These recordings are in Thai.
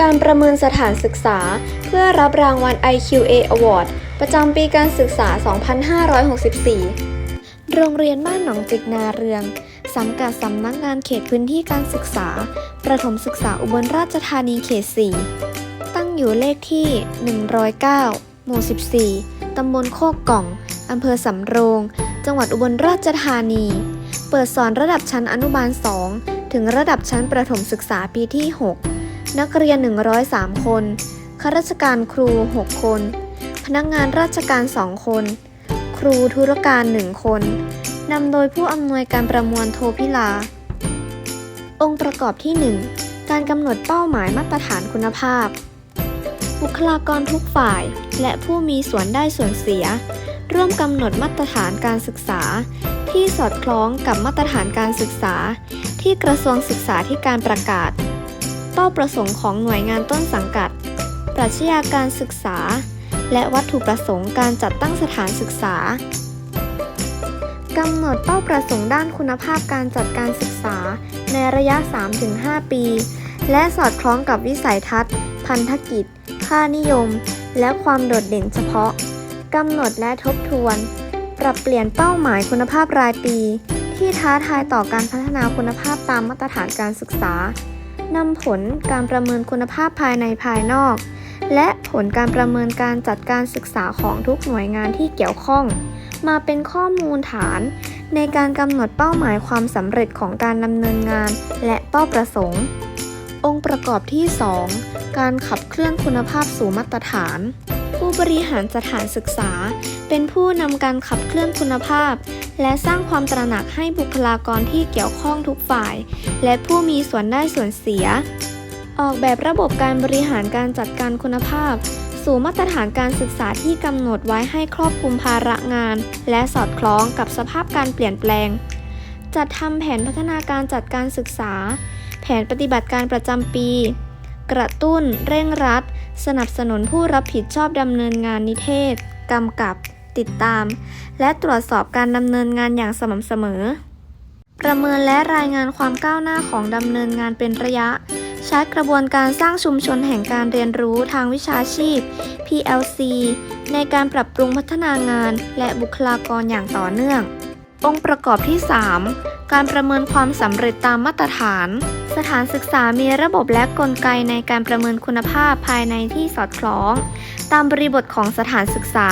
การประเมินสถานศึกษา เพื่อรับรางวัล IQA Award ประจำปีการศึกษา 2564 โรงเรียนบ้านหนองจิกนาเรือง สังกัดสำนักงานเขตพื้นที่การศึกษา ประถมศึกษาอุบลราชธานีเขต 4 ตั้งอยู่เลขที่ 109 หมู่ 14 ตำบลโคกกล่อง อำเภอสำโรง จังหวัดอุบลราชธานี เปิดสอนระดับชั้นอนุบาล 2 ถึงระดับชั้นประถมศึกษาปีที่ 6 นักเรียน 103 คน ข้าราชการครู 6 คน พนักงานราชการ 2 คน ครูธุรการ 1 คน นำโดยผู้อำนวยการประมวลโทพิลา องค์ประกอบที่ 1 การกำหนดเป้าหมายมาตรฐานคุณภาพ บุคลากรทุกฝ่ายและผู้มีส่วนได้ส่วนเสีย ร่วมกำหนดมาตรฐานการศึกษา ที่สอดคล้องกับมาตรฐานการศึกษา ที่กระทรวงศึกษาธิการประกาศ เป้าประสงค์ของหน่วยงานต้นสังกัด ปรัชญาการศึกษา และวัตถุประสงค์การจัดตั้งสถานศึกษากำหนดเป้าประสงค์ด้านคุณภาพการจัดการศึกษา ในระยะ 3-5 ปี และสอดคล้องกับวิสัยทัศน์ พันธกิจ ค่านิยม และความโดดเด่นเฉพาะ กำหนดและทบทวน ปรับเปลี่ยนเป้าหมายคุณภาพรายปี ที่ท้าทายต่อการพัฒนาคุณภาพตามมาตรฐานการศึกษา นำผลการประเมินคุณภาพภายในภายนอก และผลการประเมินการจัดการศึกษาของทุกหน่วยงานที่เกี่ยวข้อง มาเป็นข้อมูลฐาน ในการกำหนดเป้าหมายความสำเร็จของการดำเนินงาน และเป้าประสงค์ องค์ประกอบที่ 2 การขับเคลื่อนคุณภาพสู่มาตรฐาน บริหารสถานศึกษา เป็นผู้นำการขับเคลื่อนคุณภาพ และสร้างความตระหนักให้บุคลากรที่เกี่ยวข้องทุกฝ่าย และผู้มีส่วนได้ส่วนเสีย ออกแบบระบบการบริหารการจัดการคุณภาพ สู่มาตรฐานการศึกษาที่กำหนดไว้ให้ครอบคลุมภาระงาน และสอดคล้องกับสภาพการเปลี่ยนแปลง จัดทำแผนพัฒนาการจัดการศึกษา แผนปฏิบัติการประจำปี กระตุ้น เร่งรัด สนับสนุนผู้รับผิดชอบดำเนินงานนิเทศ กำกับ ติดตาม และตรวจสอบการดำเนินงานอย่างสม่ำเสมอ ประเมินและรายงานความก้าวหน้าของดำเนินงานเป็นระยะ ใช้กระบวนการสร้างชุมชนแห่งการเรียนรู้ทางวิชาชีพ PLC ในการปรับปรุงพัฒนางานและบุคลากรอย่างต่อเนื่อง องค์ประกอบที่ 3 การประเมินความสำเร็จตามมาตรฐาน สถานศึกษามีระบบและกลไกในการประเมินคุณภาพภายในที่สอดคล้อง ตามบริบทของสถานศึกษา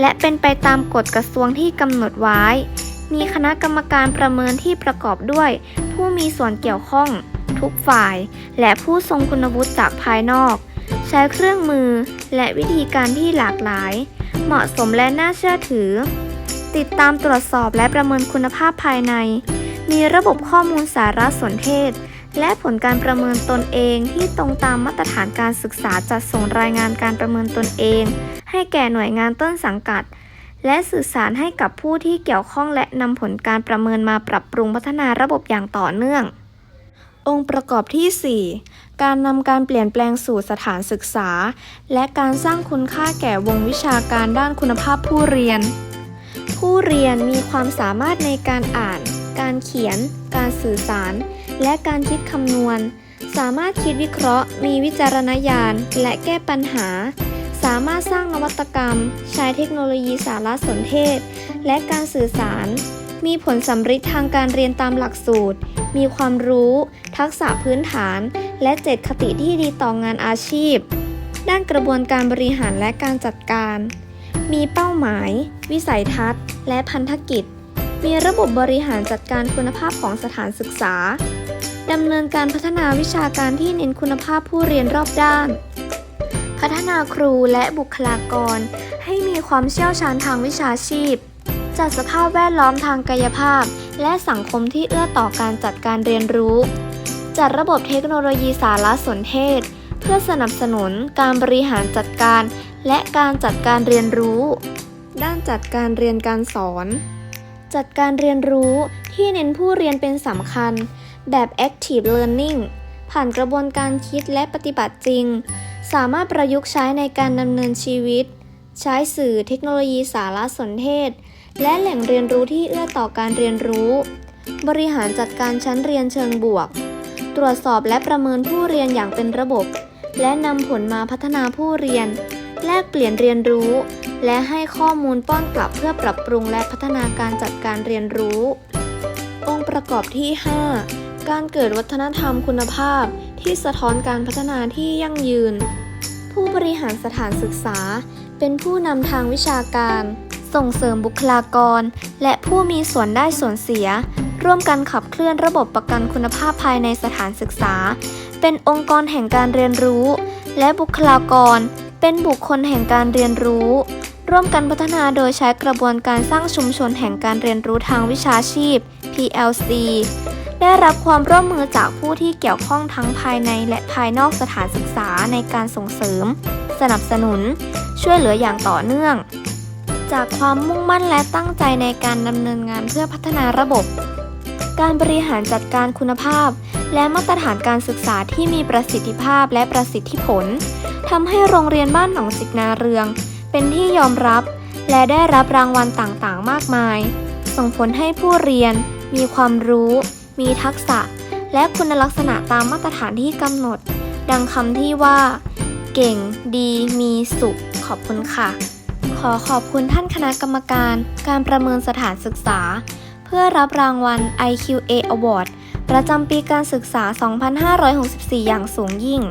และเป็นไปตามกฎกระทรวงที่กำหนดไว้ มีคณะกรรมการประเมินที่ประกอบด้วย ผู้มีส่วนเกี่ยวข้อง ทุกฝ่าย และผู้ทรงคุณวุฒิจากภายนอก ใช้เครื่องมือและวิธีการที่หลากหลาย เหมาะสมและน่าเชื่อถือ ติดตามตรวจสอบและประเมินคุณภาพภายใน มีระบบข้อมูลสารสนเทศ และผลการประเมินตนเองที่ตรงตามมาตรฐานการศึกษาจัดส่งรายงานการประเมินตนเอง ให้แก่หน่วยงานต้นสังกัด และสื่อสารให้กับผู้ที่เกี่ยวข้องและนำผลการประเมินมาปรับปรุงพัฒนาระบบอย่างต่อเนื่อง องค์ประกอบที่ 4การนำการเปลี่ยนแปลงสู่สถานศึกษา และการสร้างคุณค่าแก่วงวิชาการด้านคุณภาพผู้เรียน ผู้เรียนมีความสามารถในการอ่าน การเขียน การสื่อสาร และการคิดคำนวณ สามารถคิดวิเคราะห์ มีวิจารณญาณ และแก้ปัญหา สามารถสร้างนวัตกรรม ใช้เทคโนโลยีสารสนเทศ และการสื่อสาร มีผลสำฤทธิ์ทางการเรียนตามหลักสูตร มีความรู้ ทักษะพื้นฐาน และเจตคติที่ดีต่องานอาชีพ ด้านกระบวนการบริหารและการจัดการ มีเป้าหมาย วิสัยทัศน์ และพันธกิจ มีระบบบริหารจัดการคุณภาพของสถานศึกษา ดำเนินการพัฒนาวิชาการที่เน้นคุณภาพผู้เรียนรอบด้าน พัฒนาครูและบุคลากร ให้มีความเชี่ยวชาญทางวิชาชีพ จัดสภาพแวดล้อมทางกายภาพ และสังคมที่เอื้อต่อการจัดการเรียนรู้ จัดระบบเทคโนโลยีสารสนเทศ เพื่อสนับสนุนการบริหารจัดการ และการจัดการเรียนรู้ ด้านจัดการเรียนการสอน จัดการเรียนรู้ที่เน้นผู้เรียนเป็นสำคัญ แบบ active learning ผ่านกระบวนการคิดและปฏิบัติจริง สามารถประยุกต์ใช้ในการดำเนินชีวิต ใช้สื่อเทคโนโลยีสารสนเทศ และแหล่งเรียนรู้ที่เอื้อต่อการเรียนรู้ บริหารจัดการชั้นเรียนเชิงบวก ตรวจสอบและประเมินผู้เรียนอย่างเป็นระบบ และนำผลมาพัฒนาผู้เรียน แลกเปลี่ยนเรียนรู้ และให้ข้อมูลป้อนกลับเพื่อปรับปรุงและพัฒนาการจัดการเรียนรู้ องค์ประกอบที่ 5 การเกิดวัฒนธรรมคุณภาพ ที่สะท้อนการพัฒนาที่ยั่งยืน ผู้บริหารสถานศึกษา เป็นผู้นำทางวิชาการ ส่งเสริมบุคลากร และผู้มีส่วนได้ส่วนเสีย ร่วมกันขับเคลื่อนระบบประกันคุณภาพภายในสถานศึกษา เป็นองค์กรแห่งการเรียนรู้ และบุคลากร เป็นบุคคลแห่งการเรียนรู้ ร่วมกันพัฒนาโดยใช้กระบวนการสร้างชุมชนแห่งการเรียนรู้ทางวิชาชีพ PLC ได้รับความร่วมมือจากผู้ที่เกี่ยวข้องทั้งภายในและภายนอกสถานศึกษาในการส่งเสริม สนับสนุน ช่วยเหลืออย่างต่อเนื่อง จากความมุ่งมั่นและตั้งใจในการดำเนินงานเพื่อพัฒนาระบบ การบริหารจัดการคุณภาพ และมาตรฐานการศึกษาที่มีประสิทธิภาพและประสิทธิผล ทำให้โรงเรียนบ้านหนองจิกนาเรือง เป็นที่ยอมรับ และได้รับรางวัลต่างๆ มากมาย ส่งผลให้ผู้เรียน มีความรู้ มีทักษะ และคุณลักษณะตามมาตรฐานที่กำหนด ดังคำที่ว่า เก่ง ดี มีสุข ขอบคุณค่ะ ขอขอบคุณท่านคณะกรรมการ การประเมินสถานศึกษา เพื่อรับรางวัล IQA Award ประจำปีการศึกษา 2564 อย่างสูงยิ่ง